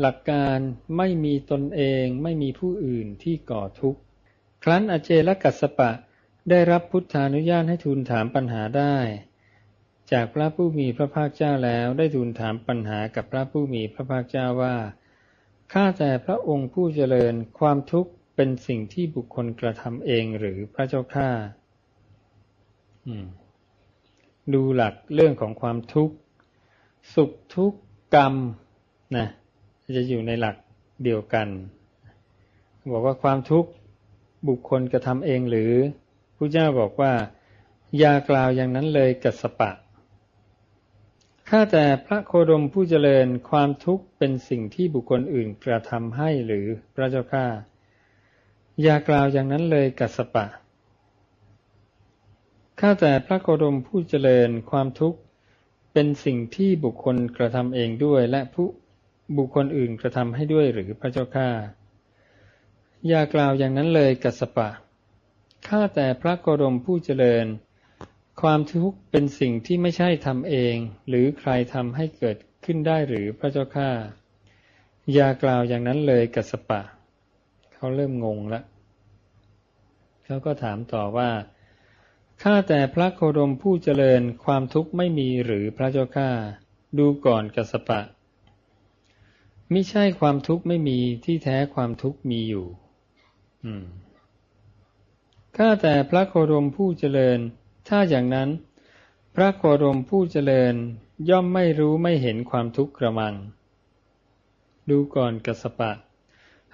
หลักการไม่มีตนเองไม่มีผู้อื่นที่ก่อทุกข์ ครั้นอเจลกัสปะได้รับพุทธานุญาตให้ทูลถามปัญหาได้ จากพระผู้มีพระภาคเจ้าแล้วได้ทูลถามปัญหากับพระผู้มีพระภาคเจ้าว่าข้าแต่พระองค์ผู้เจริญความทุกข์เป็นสิ่งที่บุคคลกระทำเองหรือพระเจ้าข้าดูหลักเรื่องของความทุกข์ สุขทุกข์กรรมนะ จะอยู่ในหลักเดียวกัน บอกว่าความทุกข์บุคคลกระทำเองหรือพระเจ้าบอกว่าอย่ากล่าวอย่างนั้นเลยกัสปะข้าแต่พระโคดมผู้เจริญความทุกข์เป็นสิ่งที่บุคคลอื่นกระทำให้หรือพระเจ้าข้าอย่ากล่าวอย่างนั้นเลยกัสปะข้าแต่พระโคดมผู้เจริญความทุกข์เป็นสิ่งที่บุคคลกระทำเองด้วยและผู้ บุคคลอื่นกระทำให้ด้วยหรือพระเจ้าข้าอย่ากล่าวอย่างนั้นเลยกัสปะ ข้าแต่พระโคดมผู้เจริญ ความทุกข์เป็นสิ่งที่ไม่ใช่ทำเอง หรือใครทำให้เกิดขึ้นได้หรือพระเจ้าข้าอย่ากล่าวอย่างนั้นเลยกัสปะ เขาเริ่มงงล้วเขาก็ถามต่อว่า ข้าแต่พระโคดมผู้เจริญความทุกข์ไม่มีหรือพระเจ้าข้า ดูก่อนกัสปะ มิใช่ความทุกข์ไม่มีที่แท้ความทุกข์มีอยู่ อืมข้าแต่พระโคดมผู้เจริญ ถ้าอย่างนั้น พระโคดมผู้เจริญย่อมไม่รู้ไม่เห็นความทุกข์กระมัง ดูก่อนกัสปะ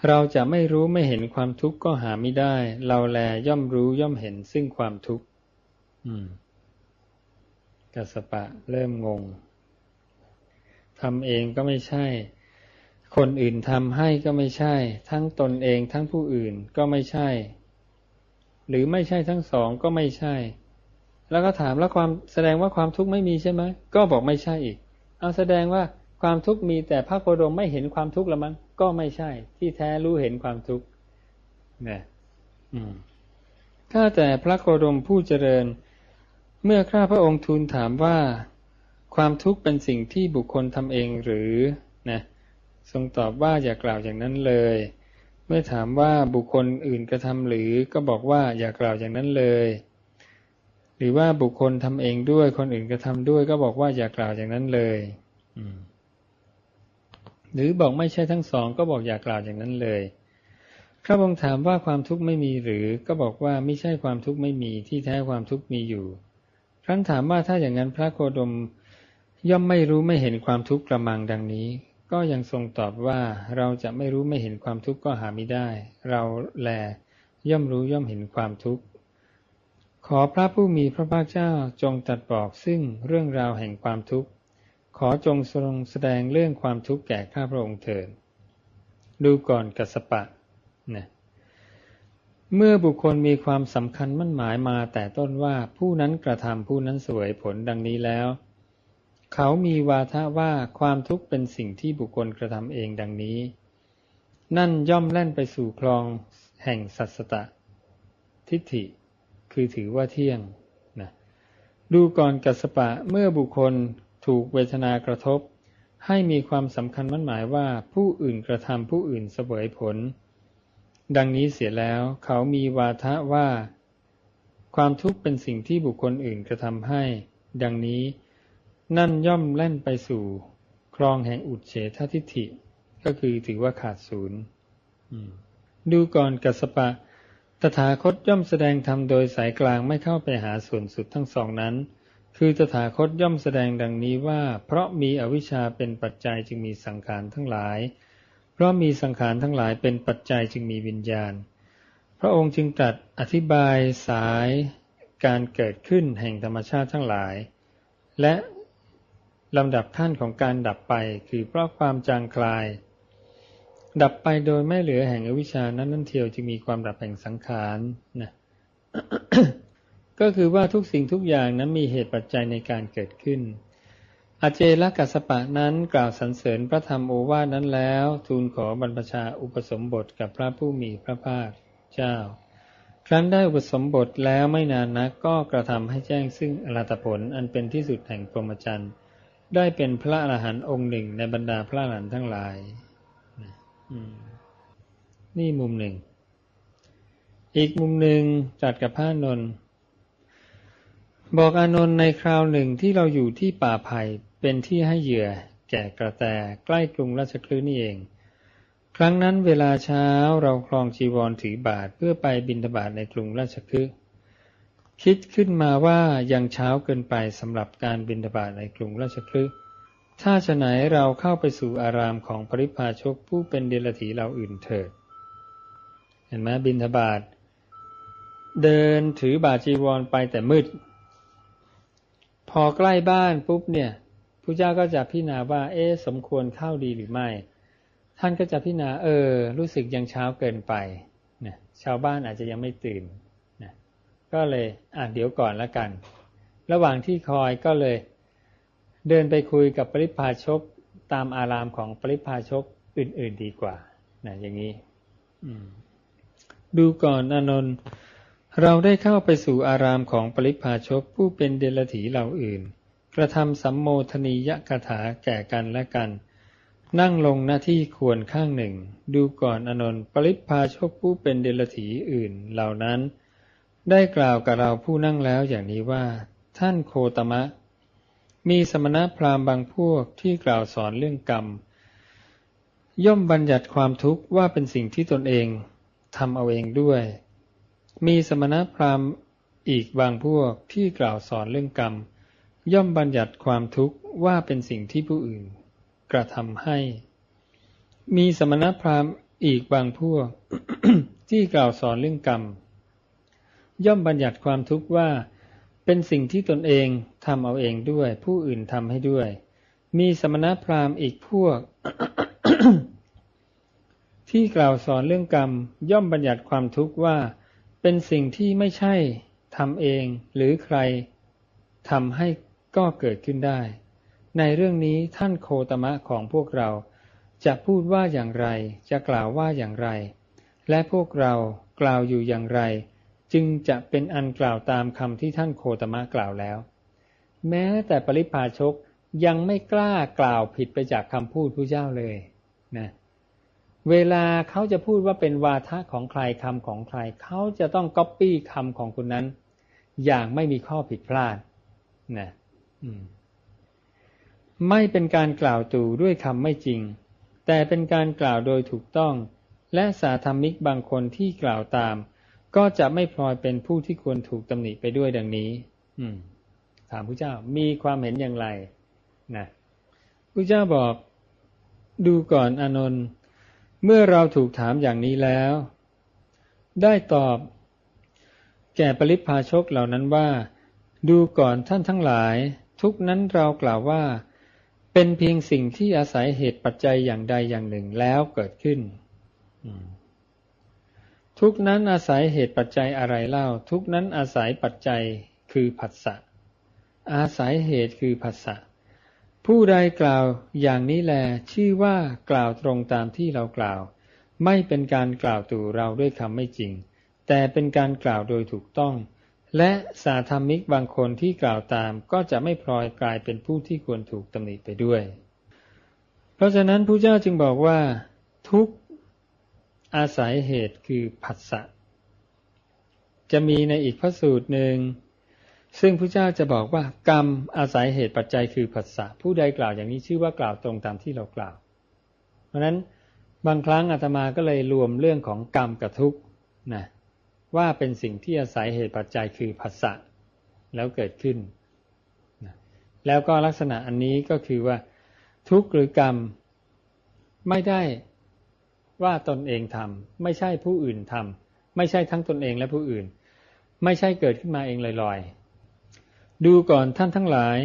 เราจะไม่รู้ไม่เห็นความทุกข์ก็หาไม่ได้ เราแลย่อมรู้ย่อมเห็นซึ่งความทุกข์กัสปะเริ่มงงทำเองก็ไม่ใช่ คนอื่นทำให้ก็ไม่ใช่ ทั้งตนเองทั้งผู้อื่นก็ไม่ใช่ หรือไม่ใช่ทั้งสองก็ไม่ใช่ แล้วก็ถามแล้วความแสดงว่าความทุกข์ไม่มีใช่ไหมก็บอกไม่ใช่อีก เอาแสดงว่าความทุกข์มีแต่พระโคดมไม่เห็นความทุกข์ละมั้งก็ไม่ใช่ ที่แท้รู้เห็นความทุกข์เนี่ยอืมข้าแต่พระโคดมผู้เจริญ เมื่อข้าพระองค์ทูลถามว่า ความทุกข์เป็นสิ่งที่บุคคลทำเองหรือ ทรงตอบว่าอย่ากล่าวอย่างนั้นเลย เมื่อถามว่าบุคคลอื่นกระทำหรือก็บอกว่าอย่ากล่าวอย่างนั้นเลย หรือว่าบุคคลทำเองด้วยคนอื่นกระทำด้วย ก็บอกว่าอย่ากล่าวอย่างนั้นเลยหรือบอกไม่ใช่ทั้งสองก็บอกอย่ากล่าวอย่างนั้นเลยข้าพงถามว่าความทุกข์ไม่มีหรือก็บอกว่าไม่ใช่ความทุกข์ไม่มีที่แท้ความทุกข์มีอยู่ครั้นถามว่าถ้าอย่างนั้นพระโคดมย่อมไม่รู้ไม่เห็นความทุกข์กระมังดังนี้ ก็ยังทรงตอบว่าเราจะไม่รู้ไม่เห็นความทุกข์ก็หาไม่ได้ เราแลย่อมรู้ย่อมเห็นความทุกข์ ขอพระผู้มีพระภาคเจ้าจงตัดบอกซึ่งเรื่องราวแห่งความทุกข์ ขอจงทรงแสดงเรื่องความทุกข์แก่ข้าพระองค์เถิดดูก่อนกัสปะนะเมื่อบุคคลมีความสำคัญมั่นหมายมาแต่ต้นว่าผู้นั้นกระทำผู้นั้นสวยผลดังนี้แล้ว เขามีวาทะว่าความทุกข์เป็นสิ่งที่บุคคลกระทำเองดังนี้ นั่นย่อมแล่นไปสู่คลองแห่งสัสตะ ทิฏฐิ คือถือว่าเที่ยงนะดูก่อนกัสปะเมื่อบุคคลถูกเวทนากระทบ ให้มีความสำคัญมั่นหมายว่าผู้อื่นกระทำผู้อื่นเสวยผล ดังนี้เสียแล้วเขามีวาทะว่า ความทุกข์เป็นสิ่งที่บุคคลอื่นกระทำให้ ดังนี้ นั่นย่อมแล่นไปสู่ คลองแห่งอุดเฉททิฏฐิ ก็คือถือว่าขาดศูนย์ดูก่อนกัสปะ ตถาคตย่อมแสดงธรรมโดยสายกลางไม่เข้าไปหาส่วนสุดทั้งสองนั้น คือตถาคตย่อมแสดงดังนี้ว่า เพราะมีอวิชชาเป็นปัจจัยจึงมีสังขารทั้งหลาย เพราะมีสังขารทั้งหลายเป็นปัจจัยจึงมีวิญญาณ พระองค์จึงตรัสอธิบายสายการเกิดขึ้นแห่งธรรมชาติทั้งหลาย และ ลำดับขั้นของการดับไปคือเพราะความจางคลาย ดับไปโดยไม่เหลือแห่งอวิชานั้นนั่นเทียวจึงมีความดับแห่งสังขารนะก็คือว่าทุกสิ่งทุกอย่างนั้นมีเหตุปัจจัยในการเกิดขึ้น อาเจลกัสปะนั้นกล่าวสรรเสริญพระธรรมโอวาทนั้นแล้ว ทูลขอบรรพชาอุปสมบทกับพระผู้มีพระภาคเจ้า ครั้นได้อุปสมบทแล้วไม่นานนักก็กระทำให้แจ้งซึ่งอรัตผลอันเป็นที่สุดแห่งพรหมจรรย์ ได้เป็นพระอรหันต์องค์หนึ่งในบรรดาพระอรหันต์ทั้งหลายนี่มุมหนึ่ง อีกมุมหนึ่งจัดกับพระนนท์บอกอานนท์ในคราวหนึ่งที่เราอยู่ที่ป่าไผ่เป็นที่ให้เหยื่อ แก่กระแตใกล้กรุงราชคลื่นี่เอง ครั้งนั้นเวลาเช้าเราคลองจีวรถือบาทเพื่อไปบินทบาทในกรุงราชคฤห์ คิดขึ้นมาว่ายังเช้าเกินไปสำหรับการบินทบาทในกรุงราชคฤห์ถ้าฉะไหนเราเข้าไปสู่อารามของปริพาชกผู้เป็นเดลถีเราอื่นเถิด เห็นไหมบินทบาทเดินถือบาจีวรไปแต่มืด พอใกล้บ้านปุ๊บเนี่ยพระเจ้าก็จะพิจารณาว่า เอ๊สมควรเข้าดีหรือไม่ ท่านก็จะพิจารณาเออ รู้สึกยังเช้าเกินไปนะชาวบ้านอาจจะยังไม่ตื่น ก็เลยอะเดี๋ยวก่อนละกัน ระหว่างที่คอยก็เลย เดินไปคุยกับปริพาชกตามอารามของปริพาชกอื่น ๆดีกว่านะอย่างนี้ดูก่อนอนนท์เราได้เข้าไปสู่อารามของปริพาชกผู้เป็นเดลถีเหล่าอื่น กระทำสัมโมทนียกถาแก่กันและกัน นั่งลงหน้าที่ควรข้างหนึ่ง ดูก่อนอนนท์ปริพาชกผู้เป็นเดลถีอื่นเหล่านั้น ได้กล่าวกับเราผู้นั่งแล้วอย่างนี้ว่า ท่านโคตมะ มีสมณพราหมณ์บางพวกที่กล่าวสอนเรื่องกรรม ย่อมบัญญัติความทุกข์ว่าเป็นสิ่งที่ตนเองทำเอาเองด้วย มีสมณพราหมณ์อีกบางพวกที่กล่าวสอนเรื่องกรรม ย่อมบัญญัติความทุกข์ว่าเป็นสิ่งที่ผู้อื่น กระทำให้ มีสมณพราหมณ์อีกบางพวกที่กล่าวสอนเรื่องกรรม ย่อมบัญญัติความทุกข์ว่า เป็นสิ่งที่ตนเองทำเอาเองด้วย ผู้อื่นทำให้ด้วย มีสมณพราหมณ์อีกพวก ที่กล่าวสอนเรื่องกรรม ย่อมบัญญัติความทุกข์ว่า เป็นสิ่งที่ไม่ใช่ทำเองหรือใครทำให้ก็เกิดขึ้นได้ ในเรื่องนี้ท่านโคตมะของพวกเรา จะพูดว่าอย่างไร จะกล่าวว่าอย่างไร และพวกเรากล่าวอยู่อย่างไร จึงจะเป็นอันกล่าวตามคำที่ท่านโคตมะกล่าวแล้ว แม้แต่ปริพาชกยังไม่กล้ากล่าวผิดไปจากคำพูดพระเจ้าเลยนะเวลาเขาจะพูดว่าเป็นวาทะของใครคำของใคร เขาจะต้องก๊อปปี้คำของคนนั้น อย่างไม่มีข้อผิดพลาดนะไม่เป็นการกล่าวตู่ด้วยคำไม่จริง แต่เป็นการกล่าวโดยถูกต้อง และสาธรรมิกบางคนที่กล่าวตาม ก็จะไม่พลอยเป็นผู้ที่ควรถูกตำหนิไปด้วยดังนี้ อืม ถามพระเจ้ามีความเห็นอย่างไรนะพระเจ้าบอกดูก่อนอนนท์เมื่อเราถูกถามอย่างนี้แล้ว ได้ตอบ แก่ปริพาชกเหล่านั้นว่า ดูก่อนท่านทั้งหลาย ทุกนั้นเรากล่าวว่า เป็นเพียงสิ่งที่อาศัยเหตุปัจจัยอย่างใดอย่างหนึ่งแล้วเกิดขึ้นอืม ทุกนั้นอาศัยเหตุปัจจัยอะไรเล่า ทุกนั้นอาศัยปัจจัยคือผัสสะ อาศัยเหตุคือผัสสะ ผู้ใดกล่าวอย่างนี้แล ชื่อว่ากล่าวตรงตามที่เรากล่าว ไม่เป็นการกล่าวตู่เราด้วยคำไม่จริง แต่เป็นการกล่าวโดยถูกต้อง และสาธรรมิกบางคนที่กล่าวตามก็จะไม่พลอยกลายเป็นผู้ที่ควรถูกตำหนิไปด้วย เพราะฉะนั้นพระเจ้าจึงบอกว่า ทุก อาศัยเหตุคือผัสสะจะมีในอีกพระสูตรหนึ่ง ซึ่งพระเจ้าจะบอกว่ากรรมอาศัยเหตุปัจจัยคือผัสสะผู้ใดกล่าวอย่างนี้ชื่อว่ากล่าวตรงตามที่เรากล่าว เพราะนั้นบางครั้งอาตมาก็เลยรวมเรื่องของกรรมกับทุกข์นะว่าเป็นสิ่งที่อาศัยเหตุปัจจัยคือผัสสะแล้วเกิดขึ้นนะแล้วก็ลักษณะอันนี้ก็คือว่าทุกข์หรือกรรมไม่ได้ ว่าตนเองทำไม่ใช่ผู้อื่นทำไม่ใช่ทั้งตนเองและผู้อื่น ไม่ใช่เกิดขึ้นมาเองลอยๆ ดูก่อนท่านทั้งหลาย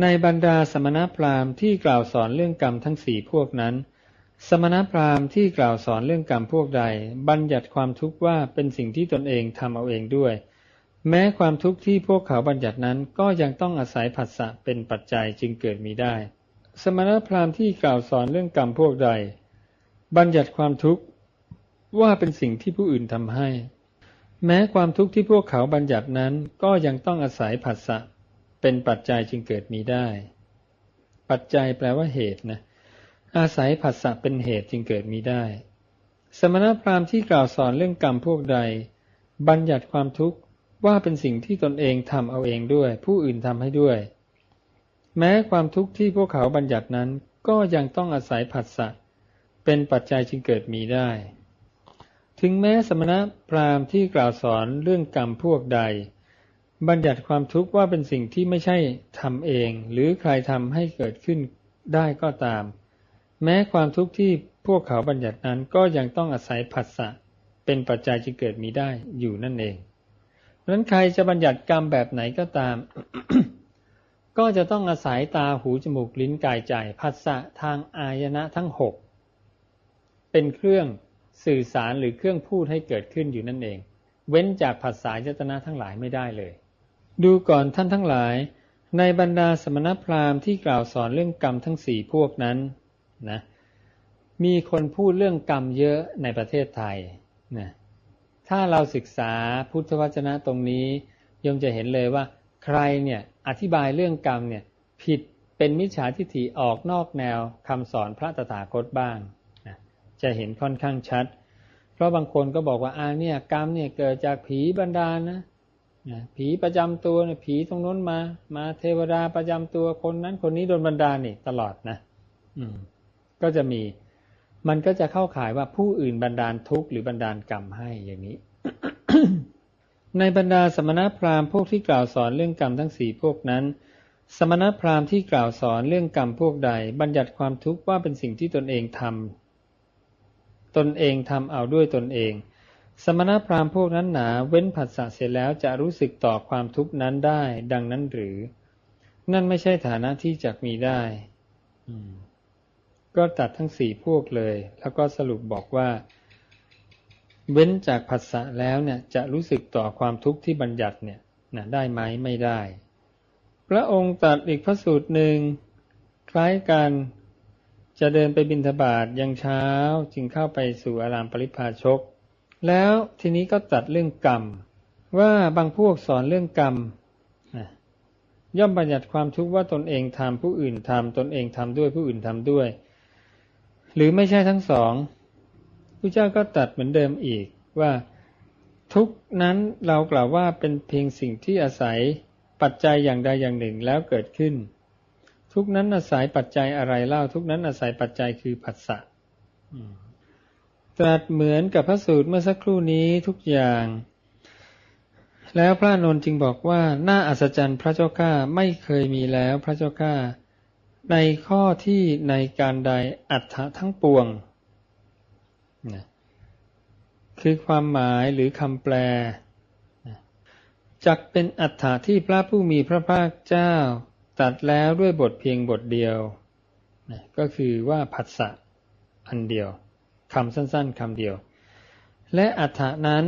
ในบรรดาสมณพราหมณ์ที่กล่าวสอนเรื่องกรรมทั้งสี่พวกนั้น สมณพราหมณ์ที่กล่าวสอนเรื่องกรรมพวกใด บัญญัติความทุกข์ว่าเป็นสิ่งที่ตนเองทำเอาเองด้วย แม้ความทุกข์ที่พวกเขาบัญญัตินั้นก็ยังต้องอาศัยผัสสะเป็นปัจจัยจึงเกิดมีได้ สมณพราหมณ์ที่กล่าวสอนเรื่องกรรมพวกใด บัญญัติความทุกข์ว่าเป็นสิ่งที่ผู้อื่นทำให้ แม้ความทุกข์ที่พวกเขาบัญญัตินั้นก็ยังต้องอาศัยผัสสะเป็นปัจจัยจึงเกิดมีได้ ปัจจัยแปลว่าเหตุนะอาศัยผัสสะเป็นเหตุจึงเกิดมีได้ สมณพราหมณ์ที่กล่าวสอนเรื่องกรรมพวกใด บัญญัติความทุกข์ว่าเป็นสิ่งที่ตนเองทำเอาเองด้วย ผู้อื่นทำให้ด้วย แม้ความทุกข์ที่พวกเขาบัญญัตินั้นก็ยังต้องอาศัยผัสสะเเป็นปัจจัยจึงเกิดมีได้ ถึงแม้สมณะพราหมณ์ที่กล่าวสอนเรื่องกรรมพวกใด บัญญัติความทุกข์ว่าเป็นสิ่งที่ไม่ใช่ทำเอง หรือใครทำให้เกิดขึ้นได้ก็ตาม แม้ความทุกข์ที่พวกเขาบัญญัตินั้นก็ยังต้องอาศัยผัสสะเป็นปัจจัยจึงเกิดมีได้อยู่นั่นเองราะนั้นใครจะบัญญัติกรรมแบบไหนก็ตาม ก็จะต้องอาศัยตาหูจมูกลิ้นกายใจผัสสะทางอายนะทั้งหก เป็นเครื่องสื่อสารหรือเครื่องพูดให้เกิดขึ้นอยู่นั่นเอง เว้นจากภาษายตนะทั้งหลายไม่ได้เลย ดูก่อนท่านทั้งหลาย ในบรรดาสมณพราหมณ์ที่กล่าวสอนเรื่องกรรมทั้งสี่พวกนั้นนะมีคนพูดเรื่องกรรมเยอะในประเทศไทยนะถ้าเราศึกษาพุทธวจนะตรงนี้ยมจะเห็นเลยว่า ใครเนี่ยอธิบายเรื่องกรรมเนี่ยผิดเป็นมิจฉาทิฏฐิออกนอกแนวคำสอนพระตถาคตบ้าง จะเห็นค่อนข้างชัด เพราะบางคนก็บอกว่าอ่าเนี่ยกรรมเนี่ยเกิดจากผีบันดาลนะผีประจำตัวเนี่ยผีตรงนู้นมา มาเทวดาประจำตัวคนนั้นคนนี้โดนบันดาลนี่ตลอดนะ อืม ก็จะมี มันก็จะเข้าข่ายว่าผู้อื่นบันดาลทุกข์หรือบันดาลกรรมให้อย่างนี้ ในบรรดาสมณพราหมณ์พวกที่กล่าวสอนเรื่องกรรมทั้งสี่พวกนั้น สมณพราหมณ์ที่กล่าวสอนเรื่องกรรมพวกใด บัญญัติความทุกข์ว่าเป็นสิ่งที่ตนเองทำ ตนเองทำเอาด้วยตนเอง สมณพราหมณ์พวกนั้นหนา เว้นผัสสะเสร็จแล้วจะรู้สึกต่อความทุกข์นั้นได้ ดังนั้นหรือ นั่นไม่ใช่ฐานะที่จะมีได้ก็ตัดทั้งสี่พวกเลย แล้วก็สรุปบอกว่า เว้นจากผัสสะแล้วเนี่ย จะรู้สึกต่อความทุกข์ที่บัญญัติเนี่ยนะได้ไหมไม่ได้ พระองค์ตัดอีกพระสูตรหนึ่งคล้ายกัน จะเดินไปบิณฑบาตยังเช้าจึงเข้าไปสู่อารามปริพาชก แล้วทีนี้ก็ตัดเรื่องกรรม ว่าบางพวกสอนเรื่องกรรมย่อมบัญญัติความทุกข์ว่าตนเองทำผู้อื่นทำตนเองทำด้วยผู้อื่นทำด้วย หรือไม่ใช่ทั้งสองพระเจ้าก็ตัดเหมือนเดิมอีกว่าทุกนั้นเรากล่าวว่าเป็นเพียงสิ่งที่อาศัยปัจจัยอย่างใดอย่างหนึ่งแล้วเกิดขึ้น ทุกนั้นอาศัยปัจจัยอะไรเล่า ทุกนั้นอาศัยปัจจัยคือผัสสะตรัสเหมือนกับพระสูตรเมื่อสักครู่นี้ทุกอย่าง แล้วพระนนท์จึงบอกว่าน่าอัศจรรย์พระเจ้าข้าไม่เคยมีแล้วพระเจ้าข้าในข้อที่ในการใดอัฏฐะทั้งปวงนะคือความหมายหรือคำแปลจักเป็นอัฏฐะที่พระผู้มีพระภาคเจ้า ตัดแล้วด้วยบทเพียงบทเดียวนะก็คือว่าผัสสะอันเดียวคำสั้นๆคำเดียว และอัฏฐะนั้น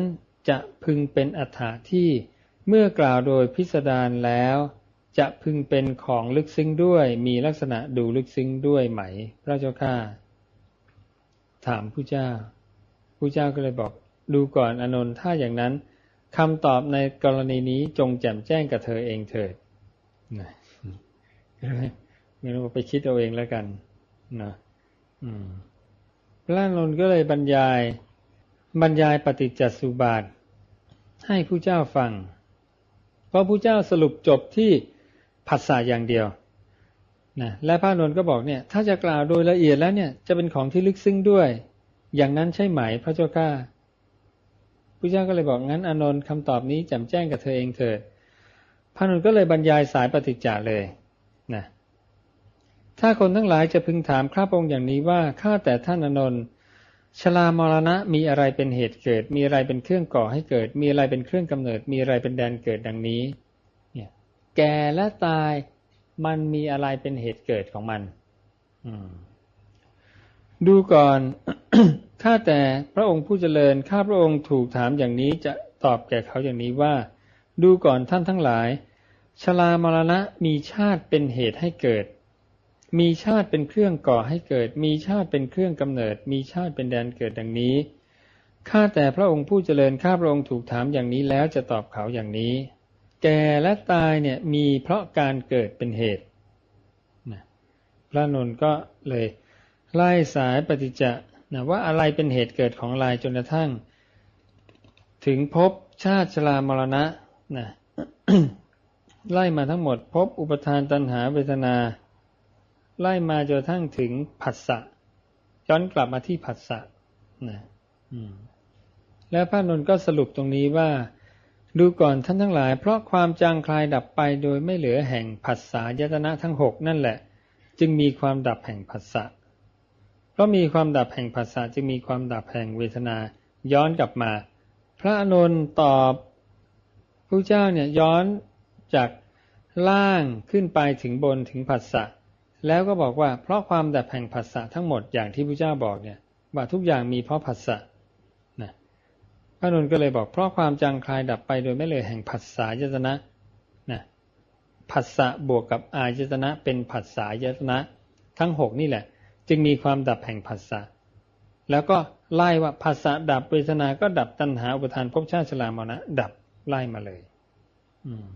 จะพึงเป็นอัฏฐะที่เมื่อกล่าวโดยพิสดารแล้ว จะพึงเป็นของลึกซึ้งด้วยมีลักษณะดูลึกซึ้งด้วยไหม พระเจ้าข้าถามผู้เจ้าผู้เจ้าก็เลยบอกดูก่อนอนนท์ถ้าอย่างนั้นคำตอบในกรณีนี้จงแจ่มแจ้งกับเธอเองเถิดนะ ไม่รู้ไปคิดเอาเองแล้วกันนะอืมพระนนท์ก็เลยบรรยาย บรรยายปฏิจจสุบาท ให้ผู้เจ้าฟัง เพราะผู้เจ้าสรุปจบที่ผัสสะอย่างเดียวนะและพระนนท์ก็บอกเนี่ย ถ้าจะกล่าวโดยละเอียดแล้วเนี่ย จะเป็นของที่ลึกซึ้งด้วย อย่างนั้นใช่ไหมพระเจ้าข้าพระเจ้าก็เลยบอกงั้นอนนท์คำตอบนี้แจ่มแจ้งกับเธอเองเถิดพระนนท์ก็เลยบรรยายสายปฏิจจาเลย นะถ้าคนทั้งหลายจะพึงถามข้าพงค์อย่างนี้ว่าข้าแต่ท่านอนนท์ชลามรณะมีอะไรเป็นเหตุเกิด มีอะไรเป็นเครื่องก่อให้เกิด มีอะไรเป็นเครื่องกำเนิด มีอะไรเป็นแดนเกิดดังนี้แก่และตายมันมีอะไรเป็นเหตุเกิดของมันดูก่อนข้าแต่พระองค์ผู้เจริญข้าพระองค์ถูกถามอย่างนี้จะตอบแก่เขาอย่างนี้ว่า ดูก่อนท่านทั้งหลาย ชลามรณะมีชาติเป็นเหตุให้เกิด มีชาติเป็นเครื่องก่อให้เกิด มีชาติเป็นเครื่องกำเนิด มีชาติเป็นแดนเกิดดังนี้ ข้าแต่พระองค์ผู้เจริญข้าพระองค์ถูกถามอย่างนี้แล้วจะตอบเขาอย่างนี้ แก่และตายเนี่ยมีเพราะการเกิดเป็นเหตุ พระนนท์ก็เลยไล่สายปฏิจจะนะว่าอะไรเป็นเหตุเกิดของลายจนกระทั่ง ถึงพบชาติชรามรณะนะ ไล่มาทั้งหมดพบอุปทานตัณหาเวทนา ไล่มาจนทั่งถึงผัสสะย้อนกลับมาที่ผัสสะนะแล้วพระนนท์ก็สรุปตรงนี้ว่า ดูก่อนท่านทั้งหลาย เพราะความจางคลายดับไปโดยไม่เหลือแห่งผัสสะยตนะทั้งหกนั่นแหละ จึงมีความดับแห่งผัสสะเพราะมีความดับแห่งผัสสะจึงมีความดับแห่งเวทนาย้อนกลับมา พระอนุนตอบพระเจ้าเนี่ยย้อน จากล่างขึ้นไปถึงบนถึงผัสสะแล้วก็บอกว่าเพราะความดับแห่งผัสสะทั้งหมดอย่างที่พระเจ้าบอกเนี่ยว่าทุกอย่างมีเพราะผัสสะนะพระนนท์ก็เลยบอกเพราะความจางคลายดับไปโดยไม่เลยแห่งผัสสะยตนะนะผัสสะบวกกับอายตนะเป็นผัสสะยตนะทั้งหกนี่แหละ จึงมีความดับแห่งผัสสะแล้วก็ไล่ว่าผัสสะดับเวทนา ก็ดับตัณหาอุปทานภพชาติชรามรณะดับไล่มาเลย อืม